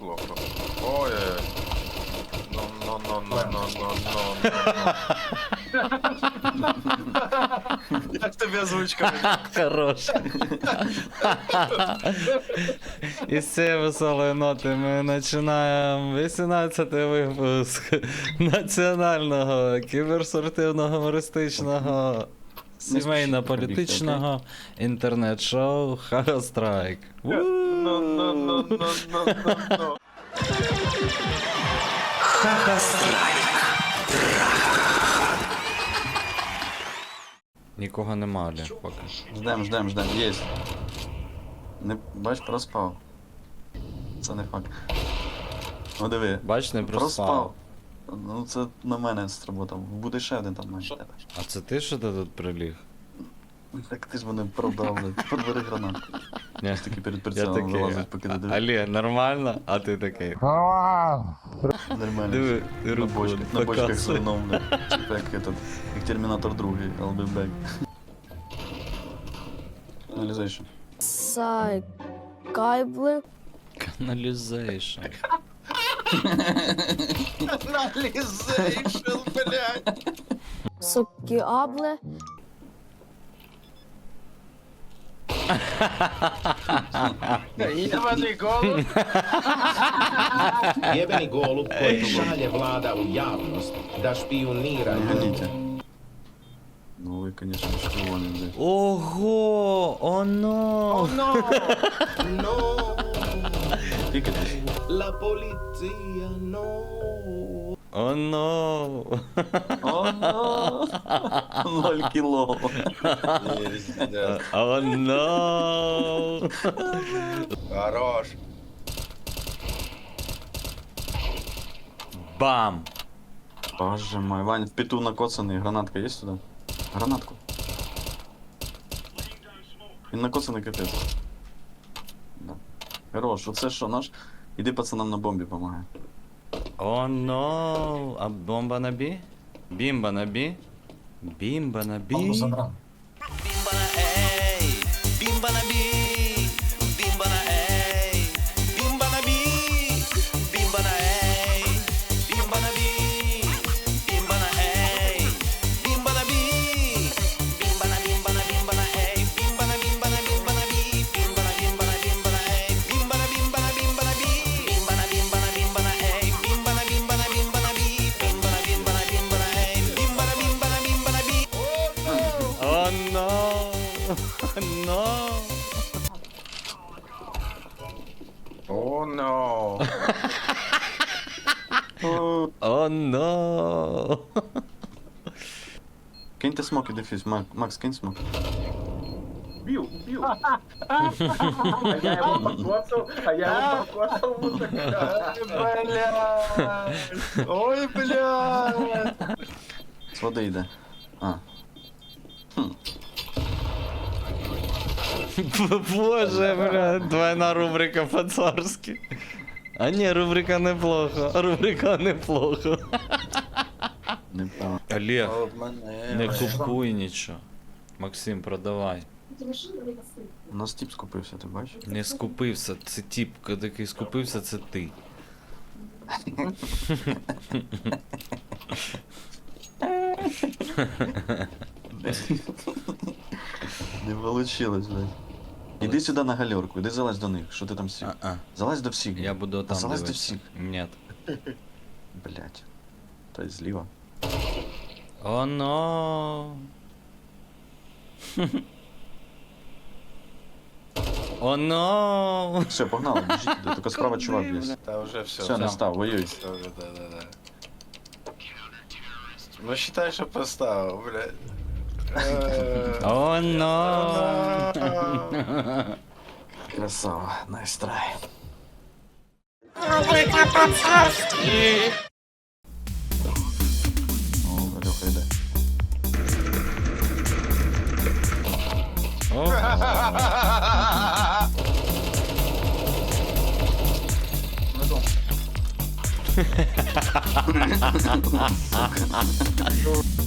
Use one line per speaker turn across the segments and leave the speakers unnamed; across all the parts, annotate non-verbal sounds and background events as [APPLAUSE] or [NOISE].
плохо. Ой, но но но но но но но Як тебе озвучка?
Хорош. І з цієї веселої ноти ми починаємо 18-й випуск національного кіберсортивного гумористичного сімейно-політичного інтернет-шоу Хаострайк. Страйк.
Ну, ну, ну, ну, ну, ну, ну.
Нікого нема, Оля, поки.
Ждем, ждем, ждем. Єсть. Не, бач, проспав. Це не факт. Ну диви.
Бач, не проспав.
Ну це на мене сработав. Буде ще один там майже.
А це ти що ти тут приліг?
Так ти ж мене продав, блядь. [LAUGHS] Подбери гранатку.
Ні.
Ось таки перед
Я
прицелом
такий.
вилазить, поки не диви.
Олег, нормально? А ти такий.
Нормально.
Диви,
На,
руку
бочках, на бочках
показує.
зерном, блядь. Типа як этот, як Термінатор 2, I'll be back. Аналізейшн.
Сай кайбли.
Каналізейшн.
Каналізейшн, блядь.
Сокіабле.
Jebeni golub koji šalje vlada u javnost da špionira
ljudi. Ну, вы, конечно, шпионы, блядь.
Ого! О,
no.
О,
но! no, [LAUGHS] La no!
Оно.
О, но. Ноль кіло.
Оно.
Хорош.
Бам.
Боже мой, Вань, в пету накоцаний, гранатка є сюди? Гранатку. Він накоцаний капець. Да. Хорош, оце що наш? Іди пацанам на бомбі помагай.
Оно. А бомба на бі? Бімба на бі? Бімба на бі? Бімба на ей, бімба на бі, no. [LAUGHS] Oh no.
oh. [LAUGHS]
oh no.
Quem te smoke difícil, Max, quem smoke? Bill,
Bill. Aí é uma pacoça, aí é uma pacoça outra, cara. Oi,
блядь. Ой, блядь.
Смотри, ah.
Боже, бля, двойна рубрика по-царски. А ні, рубрика неплохо. Рубрика неплохо.
Не прав.
Олег, не купуй нічого. Максим, продавай.
У нас тип скупився, ти бачиш?
Не скупився. Це тип, який скупився, це ти.
Не получилось, блядь. Іди сюди на гальорку, іди залазь до них. Що ти там всіх?
А-а.
Залазь до всіх.
Я буду там
залазь до
дивитися.
всіх.
Ні.
Блять. Та й зліва.
О, но. О, но.
Все, погнали, біжіть туди, тільки справа чувак є.
Та вже все.
Все, не став, воюй.
Все вже, да, да, да. Ну, считай, що поставив, блядь. Е,
О, но. [LAUGHS]
Красава, найс трай. О, Льоха йде.
О,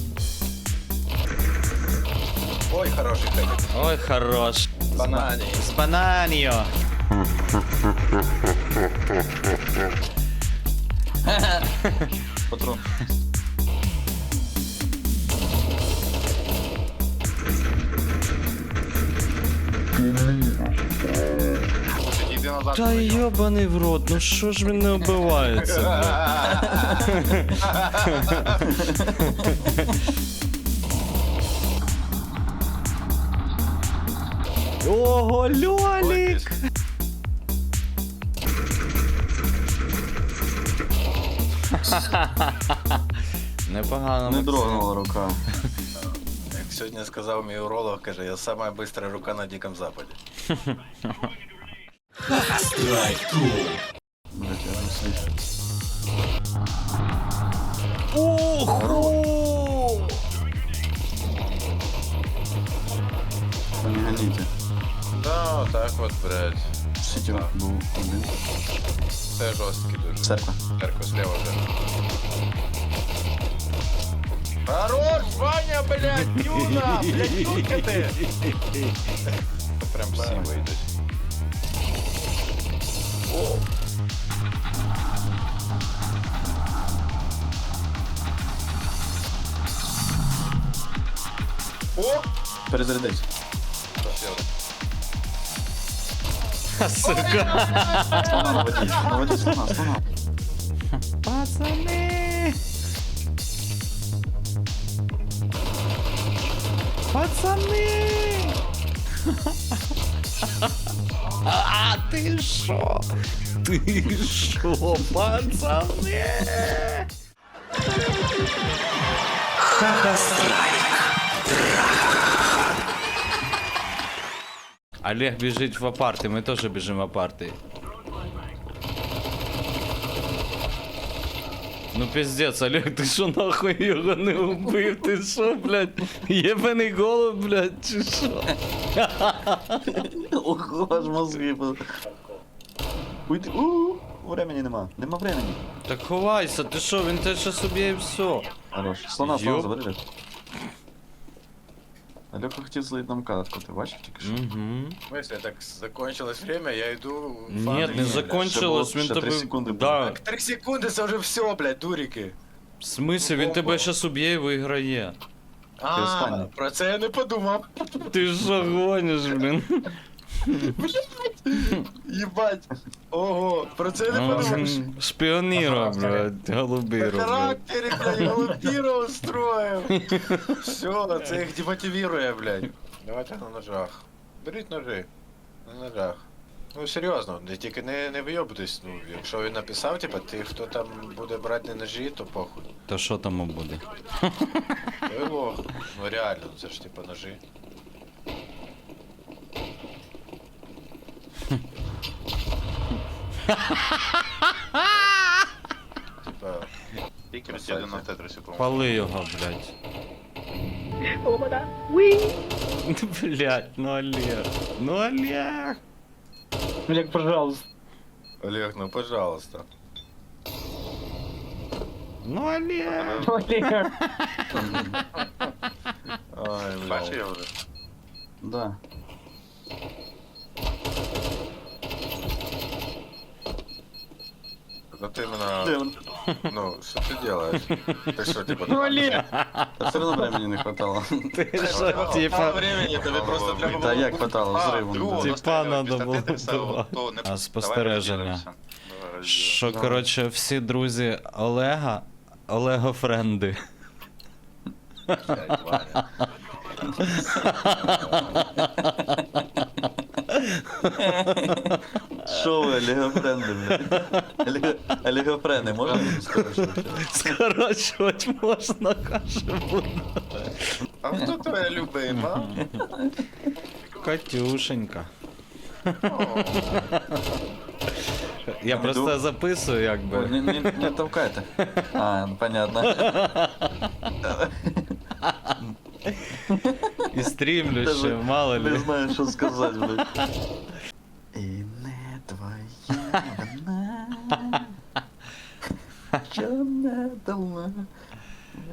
[LAUGHS] [LAUGHS]
Ой, хороший хедик.
Ой, хорош.
Банані.
З бананьо.
Патрон.
Іди назад.
Та йобаний в рот, ну що ж він не убивається? [LAUGHS] [LAUGHS] Ого, Льолік! Непогано.
Не дрогнула рука.
Як сьогодні сказав мій уролог, каже, я сама бистра рука на Дикому Западі.
Блять, я
Да, так от, блядь.
Сітю був один.
Це жорсткий дуже.
Церква.
Церква слева вже. Хорош, Ваня, блядь, Юна! Блядь, Юнька ти! Прям всі вийдуть. О!
Перезарядись.
Сука!
Наводіть. Наводіть слона, слона.
Пацани! Пацани! А ти що? Ти що, пацани? Олег біжить в апарти, ми теж біжимо в апарти. Ну пиздец, Олег, ти що нахуй його не убив? Ти що, блядь? Єбаний голуб, блядь, чи що?
Ого, [LAUGHS] аж мозги. по- Уйди. У, Времени нема. Нема времени.
Так ховайся, ти що, він те щас уб'є і все.
Хорош. Слона, слона,
Ёп.
забери. Лёх. Лёха хотів злити нам катку, ти бачив тільки що?
Угу.
В смысле, так закончилось время, я йду...
Ні,
фани,
не
блядь.
закончилось,
ще
він
було- ще три
тебе...
секунди було.
Да.
Так, три секунди, це вже все, блядь, дурики.
В смысле, він тебе щас уб'є і виграє.
А,
останній.
про це я не подумав.
Ти що гониш, блін?
Їбать. Ого, про це не
Ну,
подумав.
Шпіоніро, блядь, голубіро,
По
блядь.
характері, блядь, голубіро устроїв. Все, це їх демотивірує, блядь. Давайте на ножах. Беріть ножи. На ножах. Ну серйозно, не тільки не, не вийобуйтесь, ну, якщо він написав, типа, ти хто там буде брати не ножі, то похуй.
То що там буде?
То. Ну реально, це ж типа ножи. Типа.
Тільки відсіди на тетрисі, по-моєму.
Пали його, блядь. [LAUGHS] Блядь, ну Олег. Ну Олег.
Олег, пожалуйста.
Олег, ну пожалуйста.
Ну Олег.
Олег. [LAUGHS]
Ай,
Бачиш
блядь.
його вже?
Да.
Ну ты
Де
именно,
він?
ну, что ты делаешь? Ты что, типа...
Ну, Олег.
Та все одно времени не хватало.
Ти що,
Мало
типа...
времени, тобі просто треба
Та
було...
як хватало,
А,
взривом.
другого
да.
Типа
настрілювати
надо
після
було
Тетріса,
вбивати.
то не-
А
давай
спостереження.
розділимося. Давай розділимося.
Що, коротше, всі друзі Олега, Олего френди.
Блядь, Ваня.
Що ви, олігофренди, блядь? Оліго- Олігофрени, можна скорочувати?
Скорочувати можна, каже буде.
А хто твоя любима?
Катюшенька. Я просто записую,
Ой,
якби.
Не, не, не толкайте. А, ну, понятно.
І стрімлю ще,
Даже
мало
Не
ли.
знаю, що сказати, блядь. І не твоя вина. Що не дала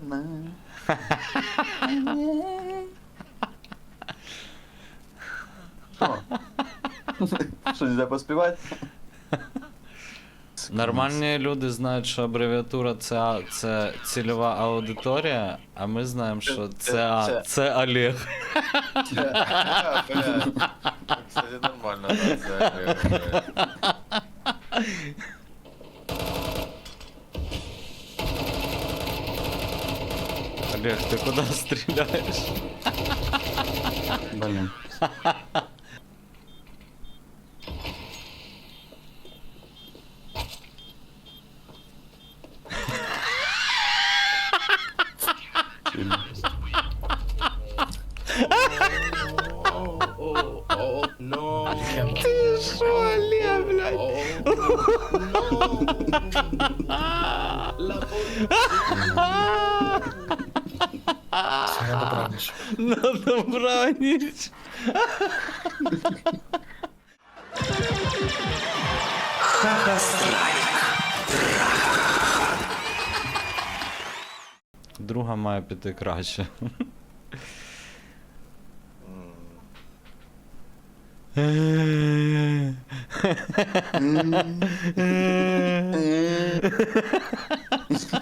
вина. Що? Що, нельзя поспівати?
Нормальні люди знають, що абревіатура це, це цільова аудиторія, а ми знаємо, що
Це-
це,
це-
Олег. [LAUGHS]
А, бля. Кстати, нормально, да, це, бля.
Олег, ти куди стріляєш?
Блін.
No.
Що, Олег, блядь? На добраніч. Друга має піти краще. 嗯，哈哈哈哈哈哈！
嗯，
嗯，哈哈哈哈哈
哈！